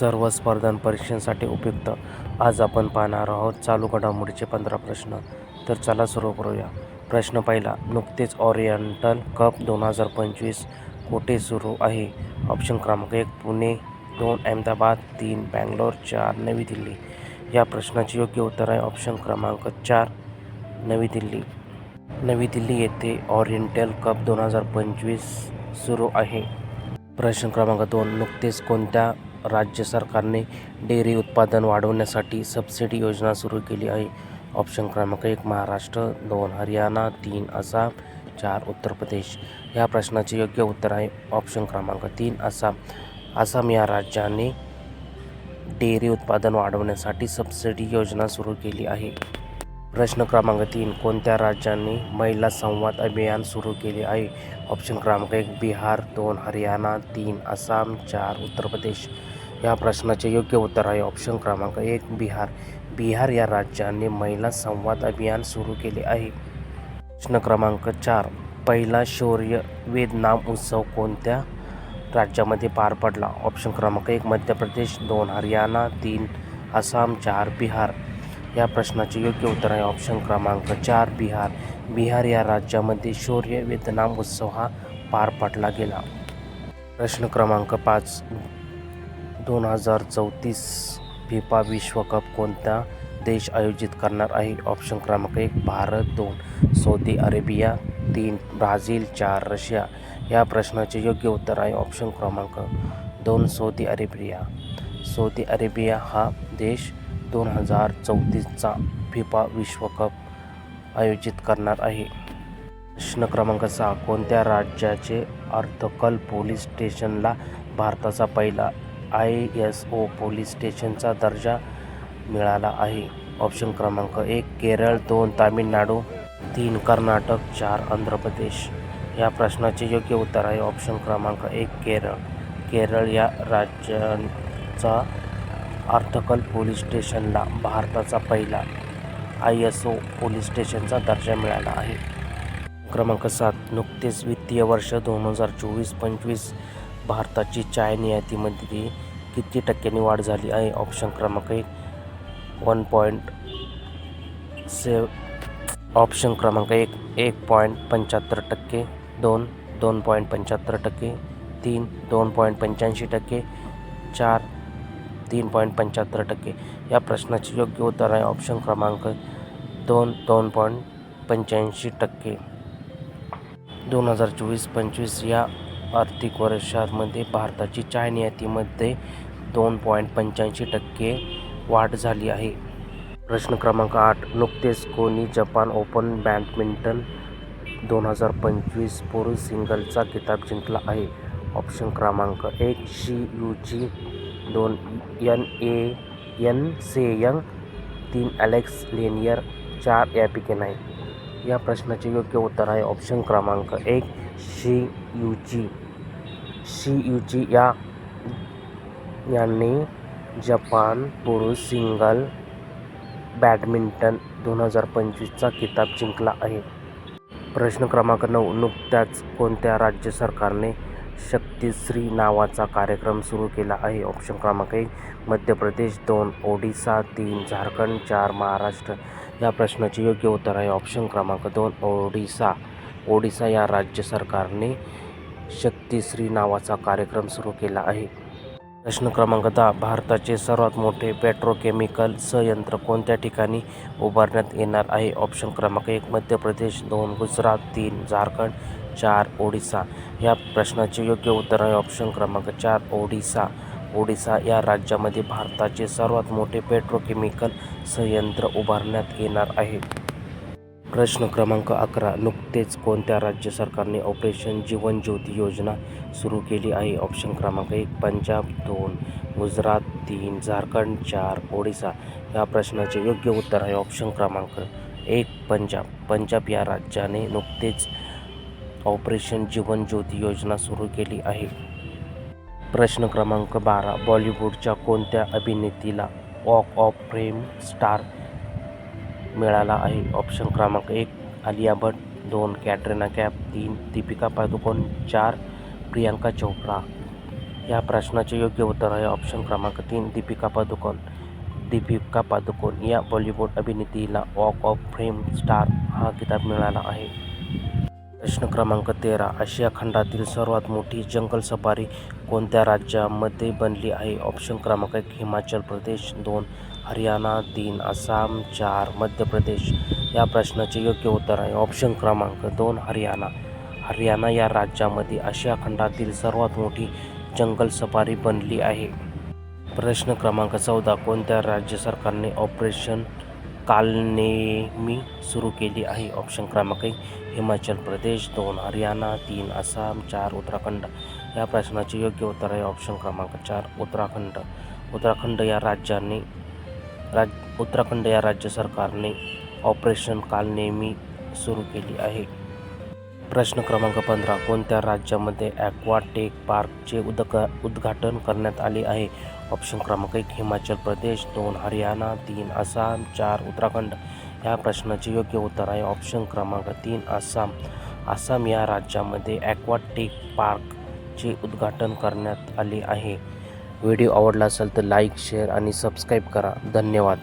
सर्व स्पर्धा परीक्षांसाठी उपयुक्त. आज आपण पाहणार आहोत चालू घडामोडीचे पंधरा प्रश्न. तर चला सुरू करूया. प्रश्न पहिला नुकतेच ऑरिएंटल कप दोन हजार पंचवीस कोठे सुरू आहे? ऑप्शन क्रमांक एक पुणे दोन अहमदाबाद तीन बँगलोर चार नवी दिल्ली. या प्रश्नाचे योग्य उत्तर आहे ऑप्शन क्रमांक चार नवी दिल्ली. नवी दिल्ली येथे ऑरिएंटल कप दोन हजार पंचवीस सुरू आहे. प्रश्न क्रमांक दोन नुकतेच कोणत्या राज्य सरकारने डेअरी उत्पादन वाढवण्यासाठी सबसिडी योजना सुरू केली आहे. ऑप्शन क्रमांक एक महाराष्ट्र दोन हरियाणा तीन आसाम चार उत्तर प्रदेश. या प्रश्नाचे योग्य उत्तर आहे. ऑप्शन क्रमांक तीन आसाम. आसाम या राज्याने डेअरी उत्पादन वाढवण्यासाठी सबसिडी योजना सुरू केली आहे. प्रश्न क्रमांक तीन कोणत्या राज्यांनी महिला संवाद अभियान सुरू केले आहे? ऑप्शन क्रमांक एक बिहार दोन हरियाणा तीन आसाम चार उत्तर प्रदेश. या प्रश्नाचे योग्य उत्तर आहे ऑप्शन क्रमांक एक बिहार. बिहार या राज्याने महिला संवाद अभियान सुरू केले आहे. प्रश्न क्रमांक चार पहिला शौर्य वेदनाम उत्सव कोणत्या राज्यामध्ये पार पडला? ऑप्शन क्रमांक एक मध्य प्रदेश दोन हरियाणा तीन आसाम चार बिहार. या प्रश्नाचे योग्य उत्तर आहे. ऑप्शन क्रमांक चार बिहार. बिहार या राज्यामध्ये शौर्य वेतनाम उत्सव हा पार पाडला गेला. प्रश्न क्रमांक पाच दोन हजार चौतीस फिफा विश्वकप कोणता देश आयोजित करणार आहे? ऑप्शन क्रमांक एक भारत. दोन सौदी अरेबिया. तीन ब्राझील. चार रशिया. या प्रश्नाचे योग्य उत्तर आहे. ऑप्शन क्रमांक दोन सौदी अरेबिया. सौदी अरेबिया हा देश दोन हजार चौतीसचा फिफा विश्वकप आयोजित करणार आहे. प्रश्न क्रमांक सहा कोणत्या राज्याचे अर्थकल पोलीस स्टेशनला भारताचा पहिला आय एस ओ पोलीस स्टेशनचा दर्जा मिळाला आहे? ऑप्शन क्रमांक एक केरळ दोन तामिळनाडू तीन कर्नाटक चार आंध्र प्रदेश. या प्रश्नाचे योग्य उत्तर आहे. ऑप्शन क्रमांक एक केरळ. केरळ या राज्याचा अर्थकल पोलीस स्टेशनला भारताचा पहिला आय एस ओ पोलीस स्टेशनचा दर्जा मिळाला आहे. क्रमांक सात नुकतेच वित्तीय वर्ष दोन हजार चोवीस पंचवीस भारताची चाय निर्यातीमध्ये किती टक्क्यांनी वाढ झाली आहे? ऑप्शन क्रमांक एक वन पॉईंट से ऑप्शन क्रमांक एक एक पॉईंट पंच्याहत्तर टक्के दोन दोन पॉईंट पंच्याहत्तर टक्के तीन दोन पॉईंट पंच्याऐंशी टक्के चार तीन पॉईंट पंच्याहत्तर टक्के. या प्रश्नाचे योग्य उत्तर आहे ऑप्शन क्रमांक दोन दोन पॉईंट पंच्याऐंशी टक्के. दोन हजार चोवीस पंचवीस या आर्थिक वर्षामध्ये भारताची चाय निर्यातीमध्ये दोन पॉईंट पंच्याऐंशी टक्के वाढ झाली आहे. प्रश्न क्रमांक आठ नुकतेच कोणी जपान ओपन बॅडमिंटन दोन हजार पंचवीस पुरुष सिंगलचा किताब जिंकला आहे. ऑप्शन क्रमांक एक शी यू जी दोन यन ए यन से यंग तीन ॲलेक्स लेनियर चार यापैकी नाही या प्रश्नाचे योग्य उत्तर आहे ऑप्शन क्रमांक एक शी युची शी युची या यांनी जपान पुरुष सिंगल बॅडमिंटन दोन हजार पंचवीसचा किताब जिंकला आहे. प्रश्न क्रमांक नऊ नुकत्याच कोणत्या राज्य सरकारने शक्तिश्री नावाचा कार्यक्रम सुरू केला आहे. ऑप्शन क्रमांक एक मध्य प्रदेश दोन ओडिसा तीन झारखंड चार महाराष्ट्र. या प्रश्नाचे योग्य उत्तर आहे ऑप्शन क्रमांक दोन ओडिसा. ओडिसा या राज्य सरकारने शक्तिश्री नावाचा कार्यक्रम सुरू केला आहे. प्रश्न क्रमांक दहा भारताचे सर्वात मोठे पेट्रोकेमिकल संयंत्र कोणत्या ठिकाणी उभारण्यात येणार आहे? ऑप्शन क्रमांक एक मध्य प्रदेश दोन गुजरात तीन झारखंड चार ओडिसा. या प्रश्नाचे योग्य उत्तर आहे ऑप्शन क्रमांक चार ओडिसा. ओडिसा या राज्यामध्ये भारताचे सर्वात मोठे पेट्रोकेमिकल संयंत्र उभारण्यात येणार आहे. प्रश्न क्रमांक अकरा नुकतेच कोणत्या राज्य सरकारने ऑपरेशन जीवन ज्योती योजना सुरू केली आहे? ऑप्शन क्रमांक एक पंजाब दोन गुजरात तीन झारखंड चार ओडिसा. या प्रश्नाचे योग्य उत्तर आहे ऑप्शन क्रमांक एक पंजाब. पंजाब या राज्याने नुकतेच ऑपरेशन जीवन ज्योती योजना सुरू केली आहे. प्रश्न क्रमांक बारा बॉलिवूडच्या कोणत्या अभिनेतीला वॉक ऑफ फेम स्टार मिळाला आहे? ऑप्शन क्रमांक एक आलिया भट दोन कॅटरीना कॅप तीन दीपिका पादुकोण चार प्रियांका चोप्रा. या प्रश्नाचे योग्य उत्तर आहे ऑप्शन क्रमांक तीन दीपिका पादुकोण. दीपिका पादुकोण या बॉलिवूड अभिनेतीला वॉक ऑफ फेम स्टार हा किताब मिळाला आहे. प्रश्न क्रमांक तेरा. आशिया खंडातील सर्वात मोठी जंगल सफारी कोणत्या राज्यामध्ये बनली आहे? ऑप्शन क्रमांक एक हिमाचल प्रदेश. दोन हरियाणा. तीन आसाम. चार मध्य प्रदेश. या प्रश्नाचे योग्य उत्तर आहे. ऑप्शन क्रमांक दोन हरियाणा. हरियाणा या राज्यामध्ये आशिया खंडातील सर्वात मोठी जंगल सफारी बनली आहे. प्रश्न क्रमांक चौदा कोणत्या राज्य सरकारने ऑपरेशन कालनेमी सुरू केली आहे ऑप्शन क्रमांक एक हिमाचल प्रदेश दोन हरियाणा तीन आसाम चार उत्तराखंड. या प्रश्नाचे योग्य उत्तर आहे ऑप्शन क्रमांक चार उत्तराखंड. उत्तराखंड या राज्याने राज उत्तराखंड या राज्य सरकारने ऑपरेशन कालनेमी सुरू केली आहे. प्रश्न क्रमांक पंधरा. कोणत्या राज्यामध्ये ॲक्वाटेक पार्कचे उदक उद्घाटन करण्यात आले आहे? ऑप्शन क्रमांक एक हिमाचल प्रदेश दोन हरियाणा तीन आसाम चार उत्तराखंड. या प्रश्नाचे योग्य उत्तर आहे ऑप्शन क्रमांक तीन आसाम. आसाम या राज्यामध्ये ॲक्वाटेक पार्कचे उद्घाटन करण्यात आले आहे. व्हिडिओ आवडला असेल तर लाईक शेअर आणि सबस्क्राईब करा. धन्यवाद.